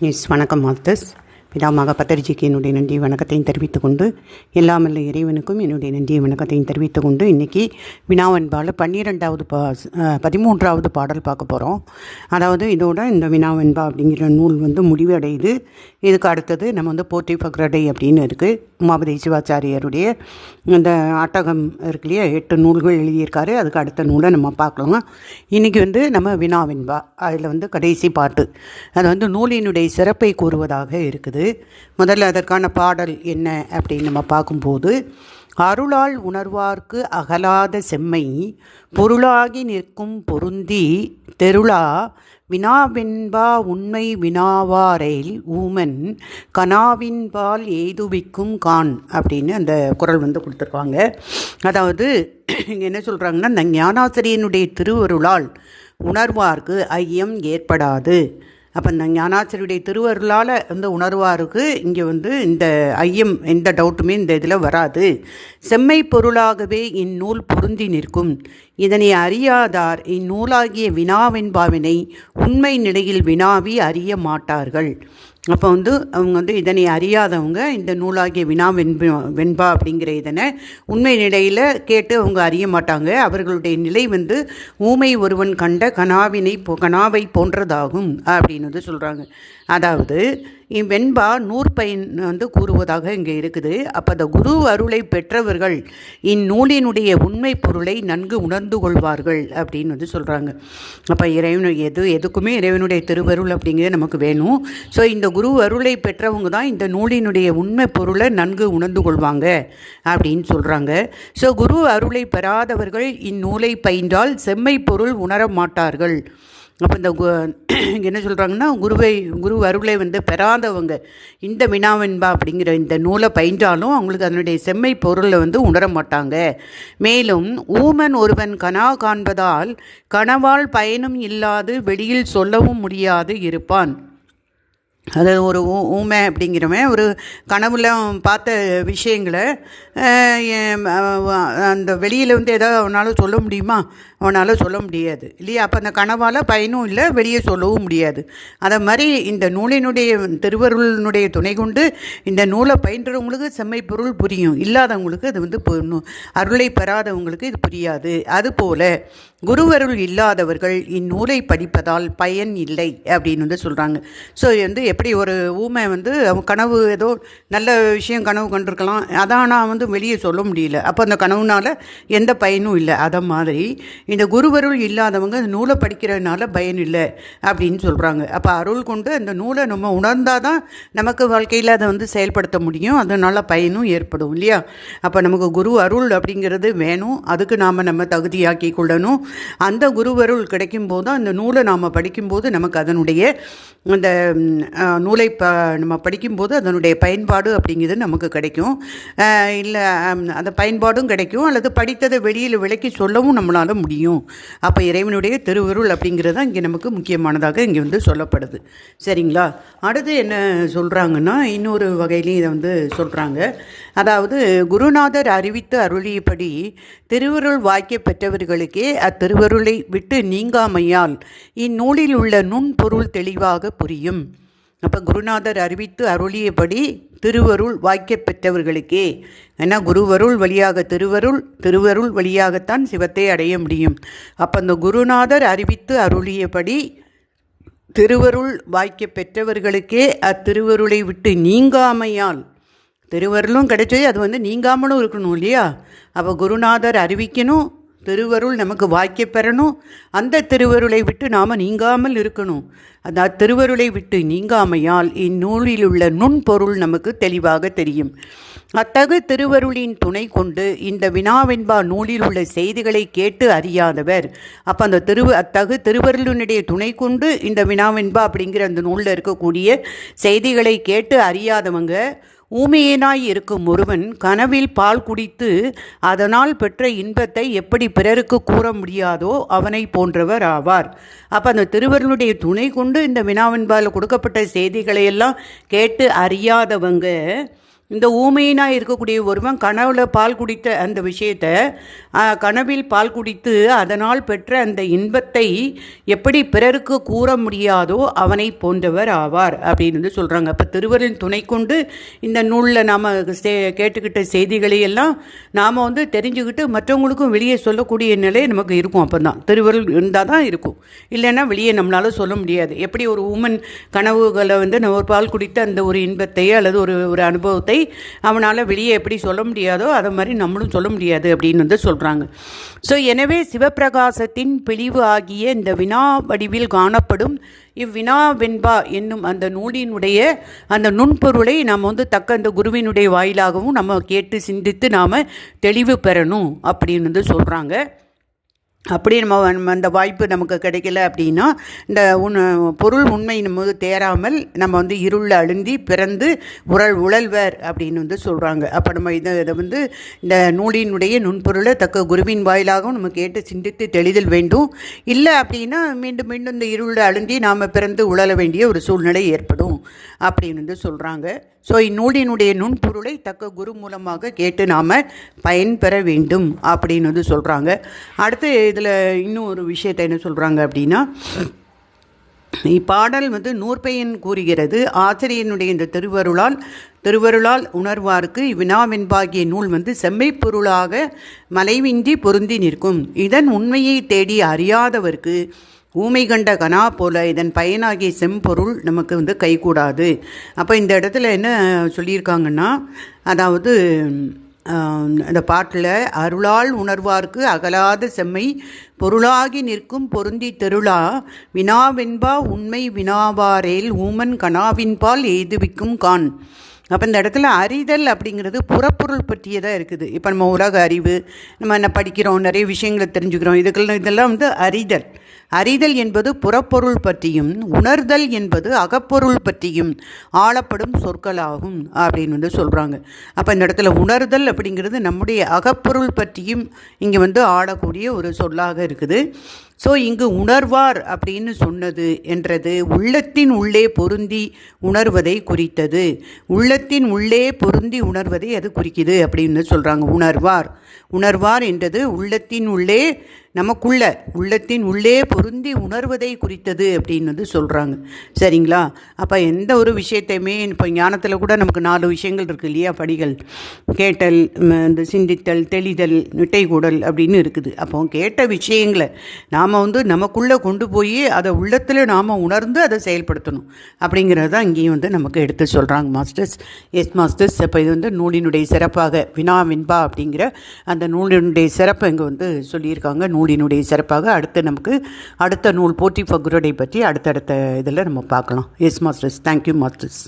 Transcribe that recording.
S வணக்கம் masters பிதாமாக பத்தர்ஜிக்கு என்னுடைய நன்றி வணக்கத்தையும் தெரிவித்து கொண்டு எல்லாமல்ல இறைவனுக்கும் என்னுடைய நன்றியை வணக்கத்தையும் தெரிவித்து கொண்டு இன்றைக்கி வினாவென்பால் பன்னிரெண்டாவது பா பதிமூன்றாவது பாடல் பார்க்க போகிறோம் அதாவது இதோட இந்த வினாவென்பா அப்படிங்கிற நூல் வந்து முடிவடையுது. இதுக்கு அடுத்தது நம்ம வந்து போற்றி பக்ரடை அப்படின்னு இருக்குது உமாபதி சிவாச்சாரியருடைய இந்த ஆட்டகம் இருக்குல்லையே எட்டு நூல்கள் எழுதியிருக்காரு. அதுக்கு அடுத்த நூலை நம்ம பார்க்கலாம். இன்றைக்கி வந்து நம்ம வினாவின்பா அதில் வந்து கடைசி பாட்டு. அது வந்து நூலினுடைய சிறப்பை கூறுவதாக இருக்குது. முதல்ல அதற்கான பாடல் என்ன அப்படின்னு நம்ம பார்க்கும்போது அருளால் உணர்வார்க்கு அகலாத செம்மை பொருளாகி நிற்கும் பொருந்தி தெருளா வினாவென்பா உண்மை வினாவாரையில் ஊமன் கனாவின்பால் எய்துவிக்கும் கான் அப்படின்னு அந்த குரல் வந்து கொடுத்துருக்காங்க. அதாவது என்ன சொல்கிறாங்கன்னா இந்த ஞானாசிரியனுடைய திருவருளால் உணர்வார்க்கு ஐயம் ஏற்படாது. அப்போ இந்த ஞானாச்சரியுடைய திருவருளால் வந்து உணர்வாருக்கு இங்கே வந்து இந்த ஐயம் எந்த டவுட்டுமே இந்த இதில் வராது. செம்மை பொருளாகவே இந்நூல் பொருந்தி நிற்கும். இதனை அறியாதார் இந்நூலாகிய வினாவென்பாவினை உண்மை நிலையில் வினாவி அறிய மாட்டார்கள். அப்போ வந்து அவங்க வந்து இதனை அறியாதவங்க இந்த நூலாகிய வினா வெண்பா வெண்பா அப்படிங்கிற இதனை உண்மை நிலையில் கேட்டு அவங்க அறிய மாட்டாங்க. அவர்களுடைய நிலை வந்து ஊமை ஒருவன் கண்ட கனாவினை கனாவை போன்றதாகும் அப்படின்னு வந்து சொல்கிறாங்க அதாவது இவ்வெண்பா நூற்பயன் வந்து கூறுவதாக இங்கே இருக்குது. அப்போ அந்த குரு அருளை பெற்றவர்கள் இந்நூலினுடைய உண்மை பொருளை நன்கு உணர்ந்து கொள்வார்கள் அப்படின்னு வந்து சொல்கிறாங்க அப்போ இறைவனு எது எதுக்குமே இறைவனுடைய திருவருள் அப்படிங்கிறது நமக்கு வேணும். ஸோ இந்த குரு அருளை பெற்றவங்க தான் இந்த நூலினுடைய உண்மை பொருளை நன்கு உணர்ந்து கொள்வாங்க அப்படின்னு சொல்கிறாங்க ஸோ குரு அருளை பெறாதவர்கள் இந்நூலை பயின்றால் செம்மை பொருள் உணர மாட்டார்கள் அப்போ இந்த கு- என்ன சொல்கிறாங்கன்னா குருவை குரு அருளை வந்து பெறாதவங்க இந்த வினாவென்பா அப்படிங்கிற இந்த நூலை பயின்றாலும் அவங்களுக்கு அதனுடைய செம்மை பொருளை வந்து உணர மாட்டாங்க. மேலும் ஊமன் ஒருவன் கனா காண்பதால் கனவால் பயனும் இல்லாது வெளியில் சொல்லவும் முடியாது இருப்பான். அது ஒரு ஊ ஊமை அப்படிங்கிறவன் ஒரு கனவுல பார்த்த விஷயங்களை அந்த வெளியில் வந்து ஏதாவது அவனால் சொல்ல முடியுமா? அவனால் சொல்ல முடியாது. இல்லையா? அப்போ அந்த கனவால் பயனும் இல்லை வெளியே சொல்லவும் முடியாது. அதை மாதிரி இந்த நூலினுடைய திருவருளினுடைய துணை கொண்டு இந்த நூலை பயின்றவங்களுக்கு செம்மை பொருள் புரியும். இல்லாதவங்களுக்கு அது வந்து அருளை பெறாதவங்களுக்கு இது புரியாது. அதுபோல் குருவருள் இல்லாதவர்கள் இந்நூலை படிப்பதால் பயன் இல்லை அப்படின்னு வந்து சொல்கிறாங்க ஸோ வந்து எப்படி ஒரு ஊமை வந்து அவன் கனவு ஏதோ நல்ல விஷயம் கனவு கண்டிருக்கலாம். அதான் ஆனால் வந்து வெளியே சொல்ல முடியல. அப்போ அந்த கனவுனால எந்த பயனும் இல்லை. அதை மாதிரி இந்த குருவருள் இல்லாதவங்க அந்த நூலை படிக்கிறதுனால பயன் இல்லை அப்படின்னு சொல்கிறாங்க அப்போ அருள் கொண்டு அந்த நூலை நம்ம உணர்ந்தால் தான் நமக்கு வாழ்க்கையில் அதை வந்து செயல்படுத்த முடியும். அதனால் பயனும் ஏற்படும் இல்லையா? அப்போ நமக்கு குரு அருள் அப்படிங்கிறது வேணும். அதுக்கு நாம் நம்ம தகுதியாக்கி கொள்ளணும். அந்த குருவருள் கிடைக்கும் போது அந்த நூலை நாம் படிக்கும்போது நமக்கு அதனுடைய அந்த நூலை ப நம்ம படிக்கும்போது அதனுடைய பயன்பாடு அப்படிங்கிறது நமக்கு கிடைக்கும். இல்லை அந்த பயன்பாடும் கிடைக்கும். அல்லது படித்ததை வெளியில் விளக்கி சொல்லவும் நம்மளால் முடியும். அப்போ இறைவனுடைய திருவருள் அப்படிங்கிறது இங்கே நமக்கு முக்கியமானதாக இங்கே வந்து சொல்லப்படுது. சரிங்களா? அடுத்து என்ன சொல்கிறாங்கன்னா இன்னொரு வகையிலையும் இதை வந்து சொல்கிறாங்க அதாவது குருநாதர் அறிவித்து அருளியபடி திருவருள் வாக்கிய பெற்றவர்களுக்கே திருவருளை விட்டு நீங்காமையால் இந்நூலில் உள்ள நுண்பொருள் தெளிவாக புரியும். அப்போ குருநாதர் அறிவித்து அருளியபடி திருவருள் வாய்க்க பெற்றவர்களுக்கே ஏன்னா குருவருள் வழியாக திருவருள் திருவருள் வழியாகத்தான் சிவத்தை அடைய முடியும். அப்போ அந்த குருநாதர் அறிவித்து அருளியபடி திருவருள் வாய்க்க பெற்றவர்களுக்கே அத்திருவருளை விட்டு நீங்காமையால் திருவருளும் கிடைச்சது அது வந்து நீங்காமலும் இருக்கணும் இல்லையா? அப்போ குருநாதர் அறிவிக்கணும் திருவருள் நமக்கு வாய்க்க பெறணும். அந்த திருவருளை விட்டு நாம் நீங்காமல் இருக்கணும். அந்த திருவருளை விட்டு நீங்காமையால் இந்நூலில் உள்ள நுண்பொருள் நமக்கு தெளிவாக தெரியும். அத்தகு திருவருளின் துணை கொண்டு இந்த வினாவென்பா நூலில் உள்ள செய்திகளை கேட்டு அறியாதவர். அப்போ அந்த திரு அத்தகு திருவருளினுடைய துணை கொண்டு இந்த வினாவென்பா அப்படிங்கிற அந்த நூலில் இருக்கக்கூடிய செய்திகளை கேட்டு அறியாதவங்க ஊமையனாய் இருக்கும் ஒருவன் கனவில் பால் குடித்து அதனால் பெற்ற இன்பத்தை எப்படி பிறருக்கு கூற முடியாதோ அவனை போன்றவர் ஆவார். அப்போ அந்த திருவருளுடைய துணை கொண்டு இந்த வினாவின்பால் கொடுக்கப்பட்ட செய்திகளை எல்லாம் கேட்டு அறியாதவங்க இந்த ஊமையினாக இருக்கக்கூடிய ஒருவன் கனவுல பால் குடித்த அந்த விஷயத்தை கனவில் பால் குடித்து அதனால் பெற்ற அந்த இன்பத்தை எப்படி பிறருக்கு கூற முடியாதோ அவனை போன்றவர் ஆவார் அப்படின்னு வந்து சொல்கிறாங்க அப்போ திருவரின் துணை கொண்டு இந்த நூலில் நாம் சே கேட்டுக்கிட்ட செய்திகளை எல்லாம் நாம் வந்து தெரிஞ்சுக்கிட்டு மற்றவங்களுக்கும் வெளியே சொல்லக்கூடிய நிலை நமக்கு இருக்கும். அப்போ தான் திருவருள் இருந்தால் தான் இருக்கும். இல்லைன்னா வெளியே நம்மளால் சொல்ல முடியாது. எப்படி ஒரு உமன் கனவுகளை வந்து நம்ம ஒரு பால் குடித்த அந்த ஒரு இன்பத்தை அல்லது ஒரு ஒரு அனுபவத்தை அவனால் வெளியே எப்படி சொல்ல முடியாதோ அதை மாதிரி நம்மளும் சொல்ல முடியாது அப்படின்னு வந்து சொல்கிறாங்க ஸோ எனவே சிவப்பிரகாசத்தின் பிழிவு ஆகிய இந்த வினா வடிவில் காணப்படும் இவ்வினா வெண்பா என்னும் அந்த நூலினுடைய அந்த நுண்பொருளை நாம் வந்து தக்க அந்த குருவினுடைய வாயிலாகவும் நம்ம கேட்டு சிந்தித்து நாம் தெளிவு பெறணும் அப்படின்னு வந்து சொல்கிறாங்க அப்படி நம்ம அந்த வாய்ப்பு நமக்கு கிடைக்கல அப்படின்னா இந்த உண் பொருள் உண்மை நம்ம தேராமல் நம்ம வந்து இருளில் அழுந்தி பிறந்து உரல் உழல்வர் அப்படின்னு வந்து சொல்கிறாங்க அப்போ நம்ம இதை இதை வந்து இந்த நூலினுடைய நுண்பொருளை தக்க குருவின் வாயிலாகவும் நம்ம கேட்டு சிந்தித்து தெளிதல் வேண்டும். இல்லை அப்படின்னா மீண்டும் மீண்டும் இந்த இருளில் அழுந்தி நாம் பிறந்து உழல வேண்டிய ஒரு சூழ்நிலை ஏற்படும் அப்படின்னு வந்து சொல்கிறாங்க ஸோ இந்நூலினுடைய நுண்பொருளை தக்க குரு மூலமாக கேட்டு நாம் பயன்பெற வேண்டும் அப்படின்னு வந்து சொல்கிறாங்க அடுத்து இதில் இன்னும் ஒரு விஷயத்தை என்ன சொல்கிறாங்க அப்படின்னா இப்பாடல் வந்து நூற்பெயன் கூறுகிறது. ஆசிரியனுடைய இந்த திருவருளால் திருவருளால் உணர்வார்க்கு இவ்வினாவென்பாகிய நூல் வந்து செம்மை பொருளாக மலைவின்றி பொருந்தி நிற்கும். இதன் உண்மையை தேடி அறியாதவர்க்கு ஊமை கண்ட கனா போல இதன் பயனாகிய செம்பொருள் நமக்கு வந்து கைகூடாது. அப்போ இந்த இடத்துல என்ன சொல்லியிருக்காங்கன்னா அதாவது அந்த பாட்டில் அருளால் உணர்வார்க்கு அகலாத செம்மை பொருளாகி நிற்கும் பொருந்தி தெருளா வினாவென்பா உண்மை வினாவாரேல் ஊமன் கனாவின்பால் எய்துவிக்கும் கான். அப்போ இந்த இடத்துல அறிதல் அப்படிங்கிறது புறப்பொருள் பற்றியதாக இருக்குது. இப்போ நம்ம உலக அறிவு நம்ம என்ன படிக்கிறோம் நிறைய விஷயங்களை தெரிஞ்சுக்கிறோம். இதுக்கெல்லாம் இதெல்லாம் வந்து அறிதல். அறிதல் என்பது புறப்பொருள் பற்றியும் உணர்தல் என்பது அகப்பொருள் பற்றியும் ஆளப்படும் சொற்களாகும் அப்படின்னு வந்து சொல்கிறாங்க அப்போ இந்த இடத்துல உணர்தல் அப்படிங்கிறது நம்முடைய அகப்பொருள் பற்றியும் இங்கே வந்து ஆளக்கூடிய ஒரு சொல்லாக இருக்குது. ஸோ இங்கு உணர்வார் அப்படின்னு சொன்னது என்றது உள்ளத்தின் உள்ளே பொருந்தி உணர்வதை குறித்தது. உள்ள உள்ளத்தின் உள்ளே பொருந்தி உணர்வதை அது குறிக்குது அப்படின்னு சொல்கிறாங்க உணர்வார். உணர்வார் என்றது உள்ளத்தின் உள்ளே நமக்குள்ள உள்ளத்தின் உள்ளே பொருந்தி உணர்வதை குறித்தது அப்படின்னு வந்து சொல்கிறாங்க சரிங்களா? அப்போ எந்த ஒரு விஷயத்தையுமே இப்போ ஞானத்தில் கூட நமக்கு நாலு விஷயங்கள் இருக்குது இல்லையா? படிகள் கேட்டல் இந்த சிந்தித்தல் தெளிதல் நிட்டைகூடல் அப்படின்னு இருக்குது. அப்போ கேட்ட விஷயங்களை நாம் வந்து நமக்குள்ளே கொண்டு போய் அதை உள்ளத்தில் நாம் உணர்ந்து அதை செயல்படுத்தணும். அப்படிங்கிறது தான் இங்கேயும் வந்து நமக்கு எடுத்து சொல்கிறாங்க மாஸ்டர்ஸ். எஸ் மாஸ்டர்ஸ் இப்போ இது வந்து நூலினுடைய சிறப்பாக வினா வின்பா அப்படிங்கிற அந்த நூலினுடைய சிறப்பை இங்கே வந்து சொல்லியிருக்காங்க. நூலினுடைய சிறப்பாக அடுத்து நமக்கு அடுத்த நூல் போற்றி பகுருடை பற்றி அடுத்தடுத்த இதில் நம்ம பார்க்கலாம். S masters thank you masters